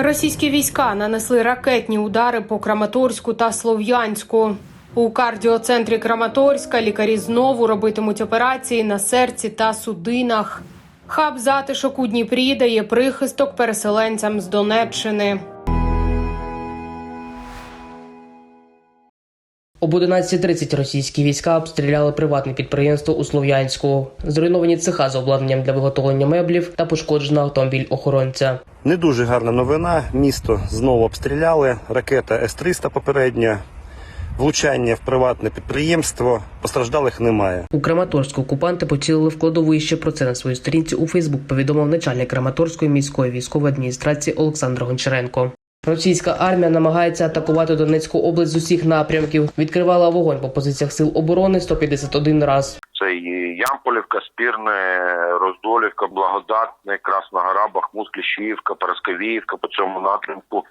Російські війська нанесли ракетні удари по Краматорську та Слов'янську. У кардіоцентрі Краматорська лікарі знову робитимуть операції на серці та судинах. Хаб затишок у Дніпрі дає прихисток переселенцям з Донеччини. Об 11.30 російські війська обстріляли приватне підприємство у Слов'янську. Зруйновані цеха з обладнанням для виготовлення меблів та пошкоджено автомобіль охоронця. Не дуже гарна новина. Місто знову обстріляли. Ракета С-300 попередня. Влучання в приватне підприємство. Постраждалих немає. У Краматорську окупанти поцілили в кладовище. Про це на своїй сторінці у Фейсбук повідомив начальник Краматорської міської військової адміністрації Олександр Гончаренко. Російська армія намагається атакувати Донецьку область з усіх напрямків. Відкривала вогонь по позиціях сил оборони 151 раз. Це і Ямполівка, Спірне, Роздолівка, Благодатне, Красна Гора, Бахмут, Кліщівка, Парасковіївка по цьому напрямку.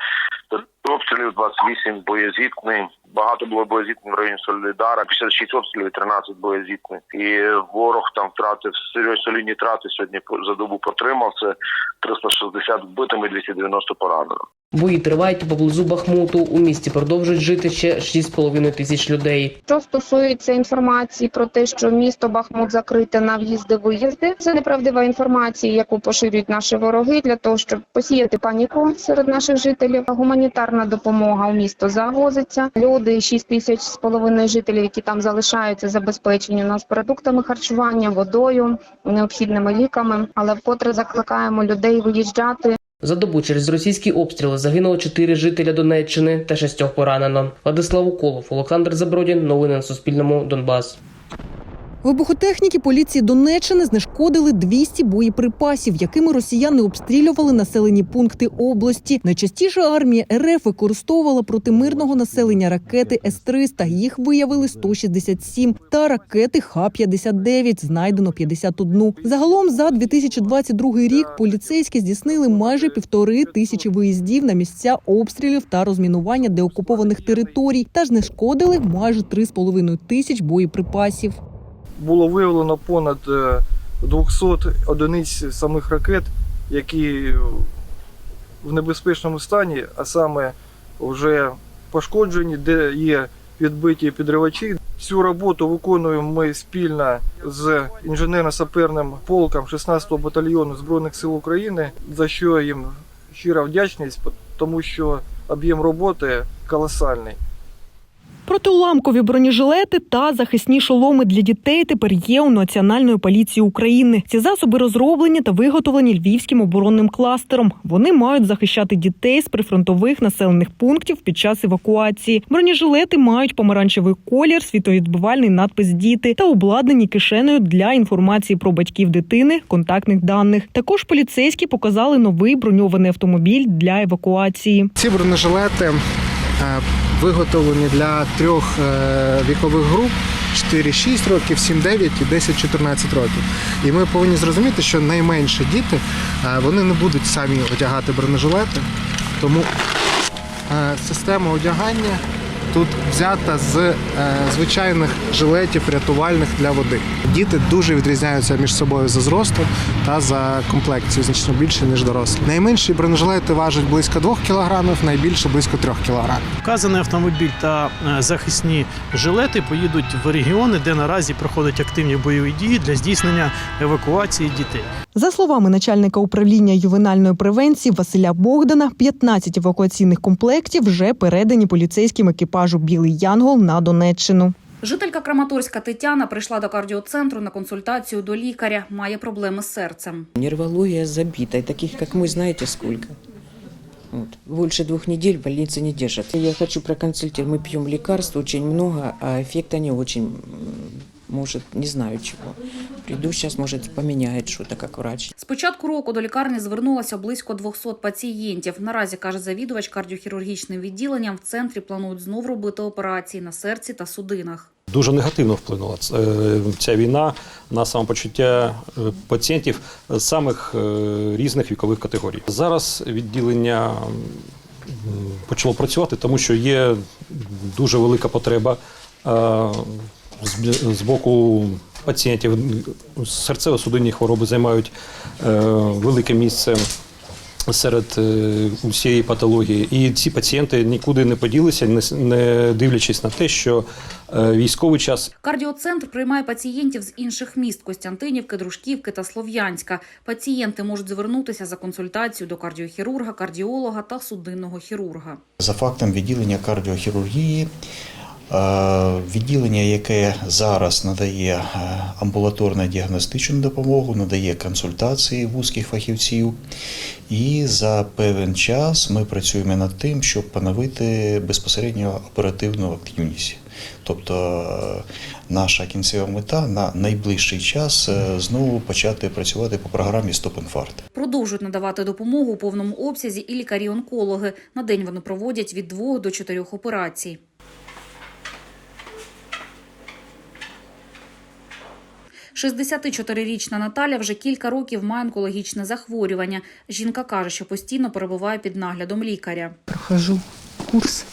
Обстрілів 28 боєзітний. Багато було боєзітних в районі Солідара, 56 обстрілів, і 13 боєзітних. І ворог там втратив серйозні солідні трати сьогодні по- за добу потримав. Це 360 вбитими, 290 поранено. Бої тривають поблизу Бахмуту. У місті продовжують жити ще 6,5 тисяч людей. Що стосується інформації про те, що місто Бахмут закрите на в'їзди-виїзди, це неправдива інформація, яку поширюють наші вороги для того, щоб посіяти паніку серед наших жителів. Гуманітарна допомога у місто завозиться. Люди 6 тисяч з половиною жителів, які там залишаються, забезпечені у нас продуктами харчування, водою, необхідними ліками. Але вкотре закликаємо людей виїжджати За добу через російські обстріли загинуло 4 жителя Донеччини та шістьох поранено. Владислав Уколов, Олександр Забродін. Новини на Суспільному. Донбас. Вибухотехніки поліції Донеччини знешкодили 200 боєприпасів, якими росіяни обстрілювали населені пункти області. Найчастіше армія РФ використовувала проти мирного населення ракети С-300. Їх виявили 167, та ракети Х-59, знайдено 51. Загалом за 2022 рік поліцейські здійснили майже півтори тисячі виїздів на місця обстрілів та розмінування деокупованих територій та знешкодили майже 3,5 тисяч боєприпасів. Було виявлено понад е, 200 одиниць самих ракет, які в небезпечному стані, а саме вже пошкоджені, де є відбиті підривачі. Цю роботу виконуємо ми спільно з інженерно-саперним полком 16-го батальйону Збройних сил України, за що їм щира вдячність, тому що об'єм роботи колосальний. Протиуламкові бронежилети та захисні шоломи для дітей тепер є у Національної поліції України. Ці засоби розроблені та виготовлені львівським оборонним кластером. Вони мають захищати дітей з прифронтових населених пунктів під час евакуації. Бронежилети мають помаранчевий колір, світовідбивальний надпис Діти та обладнані кишенею для інформації про батьків дитини, контактних даних. Також поліцейські показали новий броньований автомобіль для евакуації. Ці бронежилети виготовлені для трьох е, вікових груп: 4-6 років, 7-9 і 10-14 років. І ми повинні зрозуміти, що найменші діти е, вони не будуть самі одягати бронежилети, тому е, система одягання тут взята з е, звичайних жилетів рятувальних для води. Діти дуже відрізняються між собою за зростом та за комплекцією значно більше ніж дорослі. Найменші бронежилети важать близько 2 кг, найбільше близько 3 кг. Вказаний автомобіль та е, захисні жилети поїдуть в регіони, де наразі проходять активні бойові дії для здійснення евакуації дітей. За словами начальника управління ювенальної превенції Василя Богдана, 15 евакуаційних комплектів вже передані поліцейським екіпажу Білий Янгол на Донеччину. Жителька Краматорська Тетяна прийшла до кардіоцентру на консультацію до лікаря. Має проблеми з серцем. Нервология забита, и таких, как мы, знаете сколько? Вот. Больше двух недель больницы не держат. Я хочу проконсультировать. Мы пьем лекарства очень много, а эффекта не очень. Может, не знаю чего. Приду сейчас, может, поменяет что-то, как врач. З початку року до лікарні звернулося близько 200 пацієнтів. Наразі каже завідувач кардіохірургічним відділенням. В центрі планують знов робити операції на серці та судинах. Дуже негативно вплинула е, ця війна на самопочуття е, пацієнтів з самих е, різних вікових категорій. Зараз відділення почало працювати, тому що є дуже велика потреба з- з боку пацієнтів. Серцево-судинні хвороби займають е, велике місце серед е, усієї патології. І ці пацієнти нікуди не поділися, не дивлячись на те, що е, військовий час Кардіоцентр приймає пацієнтів з інших міст Костянтинівки, Дружківки та Слов'янська. Пацієнти можуть звернутися за консультацією до кардіохірурга, кардіолога та судинного хірурга. За фактом відділення кардіохірургії, відділення, яке зараз надає е, амбулаторно діагностичну допомогу, надає консультації вузьких фахівців. І за певен час ми працюємо над тим, щоб поновити безпосередньо оперативну активність. Тобто е, наша кінцева мета на найближчий час е, знову почати працювати по програмі Стоп-інфаркт. Продовжують надавати допомогу у повному обсязі і лікарі-онкологи. На день вони проводять від двох до чотирьох операцій. «64-річна Наталя вже кілька років має онкологічне захворювання. Жінка каже, що постійно перебуває під наглядом лікаря. Прохожу курс.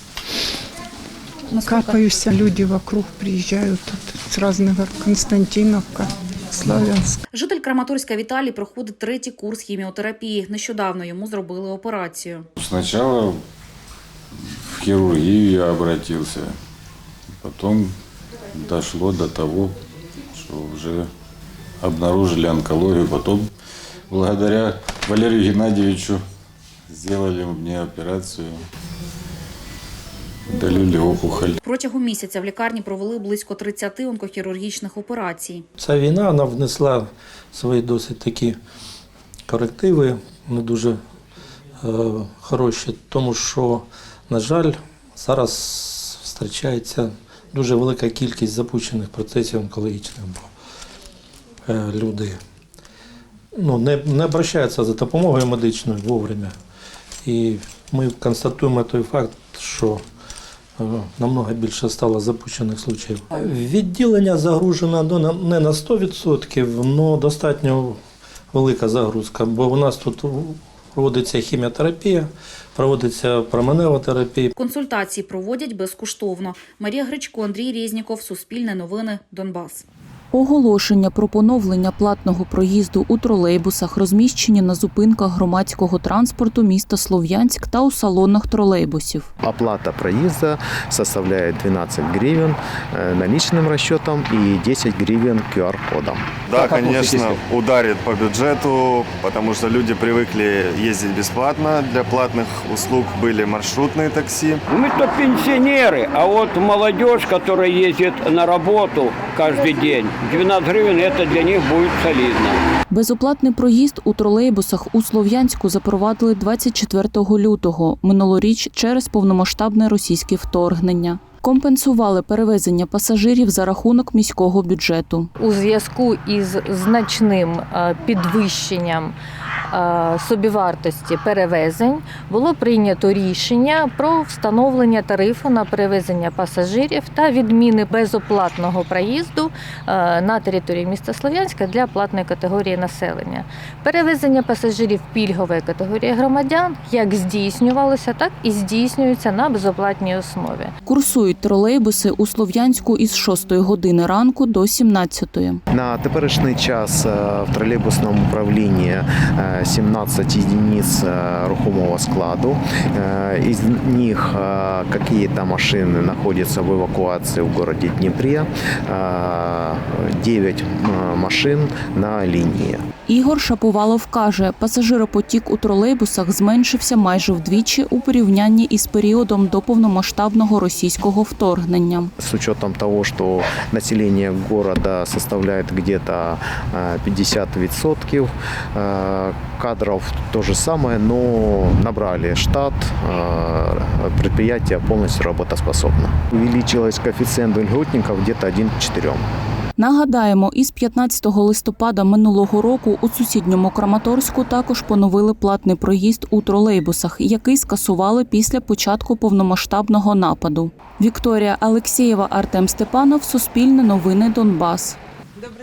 Капаюсь, люди вокруг приезжают тут с разных Константиновка, Славянск. Житель Краматорська Віталій проходить третій курс хіміотерапії. Нещодавно йому зробили операцію. Сначала в хирургию я обратился, потом дошло до того, что уже обнаружили онкологию, потом благодаря Валерию Геннадьевичу сделали мне операцию, удалили опухоль. Протягом місяця в лікарні провели близько 30 онкохірургічних операцій. Ця війна вона внесла свої досить такі корективи, не дуже е, хороші, тому що, на жаль, зараз зустрічається дуже велика кількість запущених процесів онкологічних, бо е, люди ну, не, не обращаються за допомогою медичною вовремя. І ми констатуємо той факт, що е, намного більше стало запущених случаїв. Відділення загружено на- не на 100%, але достатньо велика загрузка, бо у нас тут проводиться хіміотерапія, проводиться променева терапія. Консультації проводять безкоштовно. Марія Гречко, Андрій Різніков. Суспільне новини, Донбас. Оголошення про поновлення платного проїзду у тролейбусах розміщені на зупинках громадського транспорту міста Слов'янськ та у салонах тролейбусів. Оплата проезда составляет 12 гривен э, наличным расчетом и 10 гривен QR-кодом. Да, конечно, ударит по бюджету, потому что люди привыкли ездить бесплатно. Для платных услуг были маршрутные такси. Мы-то пенсионеры, а вот молодежь, которая ездит на работу каждый день, 12 гривен это для них будет солидно. Безоплатний проїзд у тролейбусах у Слов'янську запровадили 24 лютого минулоріч через повномасштабне російське вторгнення. Компенсували перевезення пасажирів за рахунок міського бюджету. у зв'язку із значним е, підвищенням собівартості перевезень було прийнято рішення про встановлення тарифу на перевезення пасажирів та відміни безоплатного проїзду е, на території міста Слов'янська для платної категорії населення. Перевезення пасажирів пільгової категорії громадян як здійснювалося, так і здійснюється на безоплатній основі. Курсують тролейбуси у Слов'янську із 6 години ранку до 17. На теперішній час е, в тролейбусному управлінні е, 17 единиц е, рухомого складу. Е, Из них е, какие-то машины находятся в эвакуации в городе Днепре. Е, 9 машин на линии. Ігор Шаповалов каже, пасажиропотік у тролейбусах зменшився майже вдвічі у порівнянні із періодом до повномасштабного російського вторгнення. С учетом того, что население города составляет где-то э, 50%, э, кадров то же самое, но набрали штат, э, предприятие полностью работоспособно. Увеличилось коэффициент льготников где-то 1 к 4. Нагадаємо, із 15 листопада минулого року у сусідньому Краматорську також поновили платний проїзд у тролейбусах, який скасували після початку повномасштабного нападу. Вікторія Алексєєва, Артем Степанов, Суспільне новини Донбас.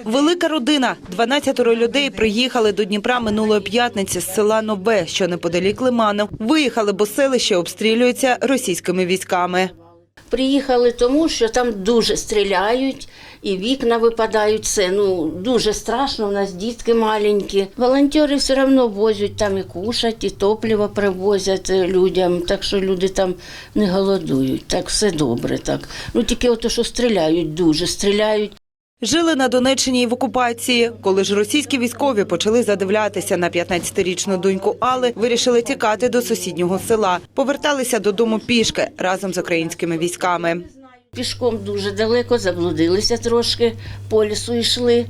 Велика родина. 12 людей приїхали до Дніпра минулої п'ятниці з села Нове, що неподалік Лиману. Виїхали, бо селище обстрілюється російськими військами. Приїхали тому, що там дуже стріляють, і вікна випадають. Все ну дуже страшно. У нас дітки маленькі. Волонтери все одно возять там і кушать, і топливо привозять е, людям. Так що люди там не голодують. Так все добре. Так ну тільки ото, що стріляють, дуже стріляють. Жили на Донеччині і в окупації. Коли ж російські військові почали задивлятися на 15-річну доньку Алли, вирішили тікати до сусіднього села. Поверталися додому пішки разом з українськими військами. Пішком дуже далеко, заблудилися трошки, по лісу йшли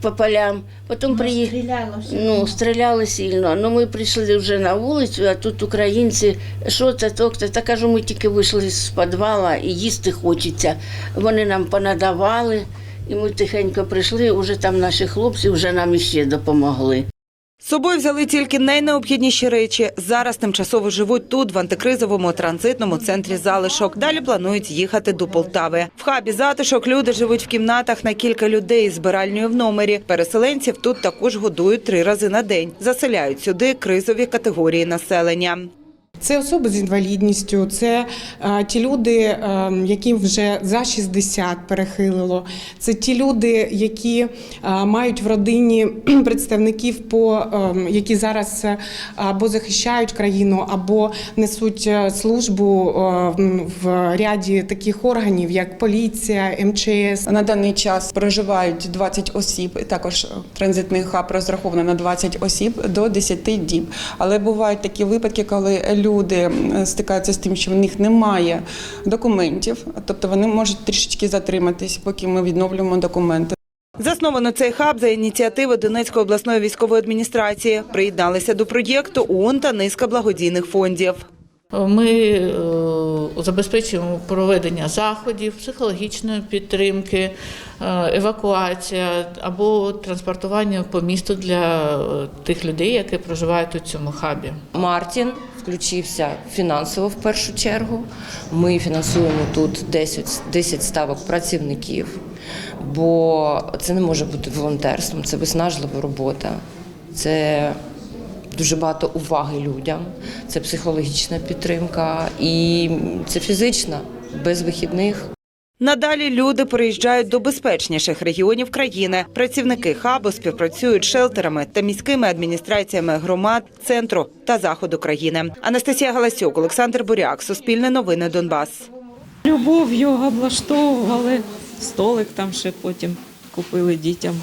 по полям. Потім приїхали. Ну, стріляли сильно. Ну, ми прийшли вже на вулицю, а тут українці, що це, то, це. Та кажу, ми тільки вийшли з підвала і їсти хочеться. Вони нам понадавали, і ми тихенько прийшли, вже там наші хлопці вже нам іще допомогли. З собою взяли тільки найнеобхідніші речі. Зараз тимчасово живуть тут, в антикризовому транзитному центрі залишок. Далі планують їхати до Полтави. В хабі затишок люди живуть в кімнатах на кілька людей з збиральнею в номері. Переселенців тут також годують три рази на день. Заселяють сюди кризові категорії населення. Це особи з інвалідністю, це е, ті люди, е, яким вже за 60 перехилило. Це ті люди, які е, мають в родині представників, по, які зараз або захищають країну, або несуть службу в ряді таких органів, як поліція, МЧС. На даний час проживають 20 осіб, також транзитний хаб розрахований на 20 осіб до 10 діб. Але бувають такі випадки, коли люди м, стикаються з тим, що в них немає документів, тобто вони можуть трішечки затриматись, поки ми відновлюємо документи. Засновано цей хаб за ініціативи Донецької обласної військової адміністрації. Приєдналися до проєкту ООН та низка благодійних фондів. Ми е, забезпечуємо проведення заходів, психологічної підтримки, е, евакуація або транспортування по місту для е, тих людей, які проживають у цьому хабі. Мартін включився фінансово в першу чергу. Ми фінансуємо тут 10, 10 ставок працівників, бо це не може бути волонтерством, це виснажлива робота. Це дуже багато уваги людям, це психологічна підтримка і це фізична, без вихідних. Надалі люди переїжджають до безпечніших регіонів країни. Працівники хабу співпрацюють з шелтерами та міськими адміністраціями громад, центру та заходу країни. Анастасія Галасюк, Олександр Буряк, Суспільне новини Донбас. Любов його облаштовували, столик там ще потім купили дітям,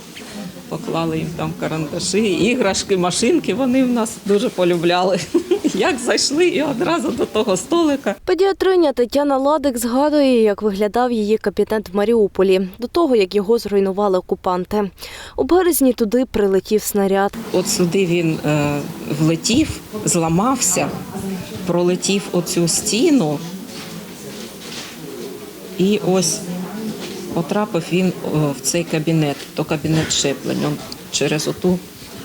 поклали їм там карандаші, іграшки, машинки. Вони в нас дуже полюбляли. Як зайшли і одразу до того столика. Педіатриня Тетяна Ладик згадує, як виглядав її кабінет в Маріуполі до того, як його зруйнували окупанти. У березні туди прилетів снаряд. От сюди він е, влетів, зламався, пролетів оцю стіну. І ось потрапив він е, в цей кабінет, то кабінет щеплень. Он через оту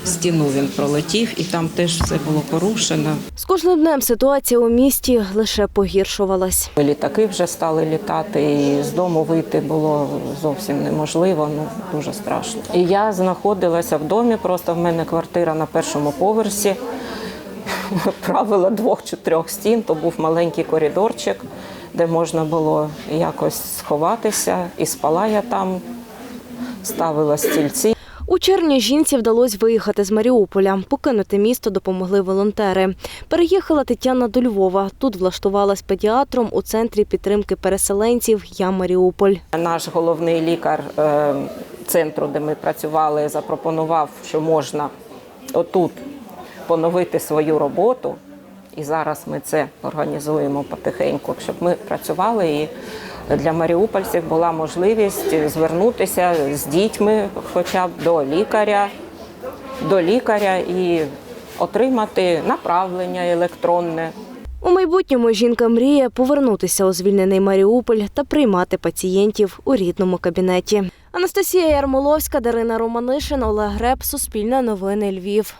стіну він пролетів, і там теж все було порушено. З кожним днем ситуація у місті лише погіршувалась. Літаки вже стали літати, і з дому вийти було зовсім неможливо, ну дуже страшно. І я знаходилася в домі, просто в мене квартира на першому поверсі. Правила двох чи трьох стін, то був маленький коридорчик, де можна було якось сховатися. І спала я там, ставила стільці. У червні жінці вдалося виїхати з Маріуполя. Покинути місто допомогли волонтери. Переїхала Тетяна до Львова. Тут влаштувалась педіатром у центрі підтримки переселенців Я Маріуполь. Наш головний лікар е, центру, де ми працювали, запропонував, що можна отут поновити свою роботу. І зараз ми це організуємо потихеньку, щоб ми працювали і для маріупольців була можливість звернутися з дітьми, хоча б до лікаря, до лікаря і отримати направлення електронне. У майбутньому жінка мріє повернутися у звільнений Маріуполь та приймати пацієнтів у рідному кабінеті. Анастасія Ярмоловська, Дарина Романишин, Олег Греб, Суспільне новини Львів.